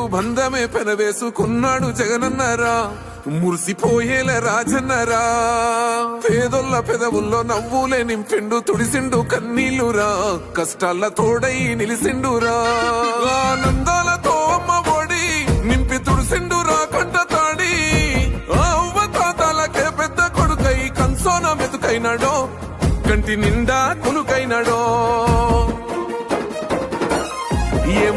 పేదింటితో బంధమే పెనవేసుకున్నాడు జగనన్నరా. మురిసిపోయేల రాజన్నరా. పేదొల్ల పెదవుల్లో నవ్వులే నింపిండు తుడిసిండు కన్నీళ్ళురా కష్టాల తోడై నిలిసిండురా. ఆనందాలతో అమ్మ ఒడి నింపి తుడిసిండురా కంట తాడి. ఆ అవ్వ తాతాలకే పెద్ద కొడుకై కంసోన మెతుకైనాడో కంటి నిండా కొనుకైనాడో ఏం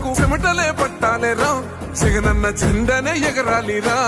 కొడుకులకు చెమటలే పట్టాలేరా? జగనన్న జెండనే ఎగరాలిరా?